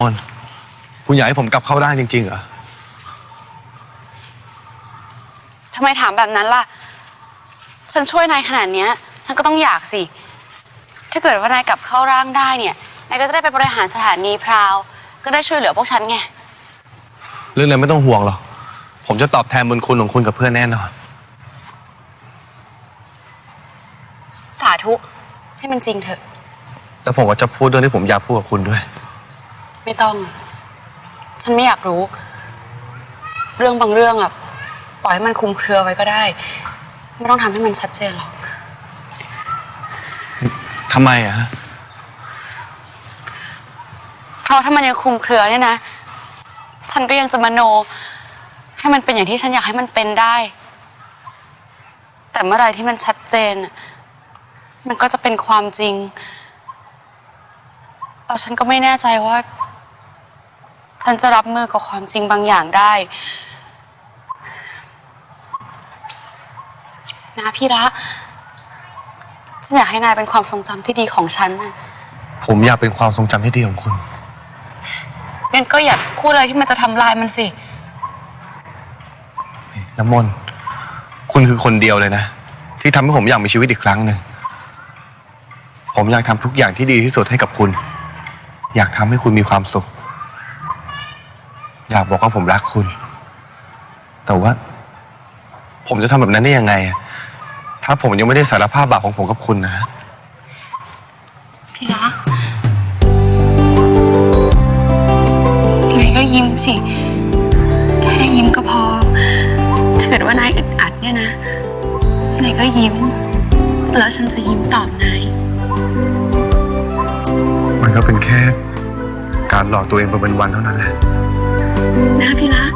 มอนคุณอยากให้ผมกลับเข้าร่างจริงๆเหรอ ทำไมถามแบบนั้นล่ะ ฉันช่วยนายขนาดเนี้ย ฉันก็ต้องอยากสิ ถ้าเกิดว่านายกลับเข้าร่างได้เนี่ย นายก็จะได้ไปบริหารสถานีพราว ก็ได้ช่วยเหลือพวกฉันไง เรื่องนั้นไม่ต้องห่วงหรอก ผมจะตอบแทนบุญคุณของคุณกับเพื่อนแน่นอน สาธุ ให้มันจริงเถอะ แล้วผมก็จะพูดเรื่องที่ผมอยากพูดกับคุณด้วย ไม่ต้อง ฉันไม่อยากรู้ เรื่องบางเรื่องอะปล่อยให้มันคลุมเครือไว้ก็ได้ ไม่ต้องทำให้มันชัดเจนหรอก ทำไมอะฮะเพราะถ้ามันยังคลุมเครือเนี่ยนะ ฉันก็ยังจะมโน ให้มันเป็นอย่างที่ฉันอยากให้มันเป็นได้ แต่เมื่อไหรที่มันชัดเจนมันก็จะเป็นความจริงแล้วฉันก็ไม่แน่ใจว่า ฉันจะรับมือกับความจริงบางอย่างได้ นะพี่ระฉันอยากให้นายเป็นความทรงจำที่ดีของฉันน่ะผมอยากเป็นความทรงจำที่ดีของคุณ งั้นก็อย่าพูดอะไรที่มันจะทำลายมันสิ น้ำมนต์คุณคือคนเดียวเลยนะ ที่ทำให้ผมอยากมีชีวิตอีกครั้งหนึ่งผมอยากทำทุกอย่างที่ดีที่สุดให้กับคุณ อยากทำให้คุณมีความสุข อยากบอกว่าผมรักคุณ แต่ว่า ผมจะทำแบบนั้นได้ยังไงอะถ้าผมยังไม่ได้สารภาพบาปของผมกับคุณนะ พี่รักนายก็ยิ้มสิแค่ยิ้มก็พอ ถ้าเกิดว่านายอึดอัดเนี่ยนะนายก็ยิ้ม แล้วฉันจะยิ้มตอบนาย มันก็เป็นแค่ การหลอกตัวเองไปเป็นวันเท่านั้นแหละ นะพี่รัก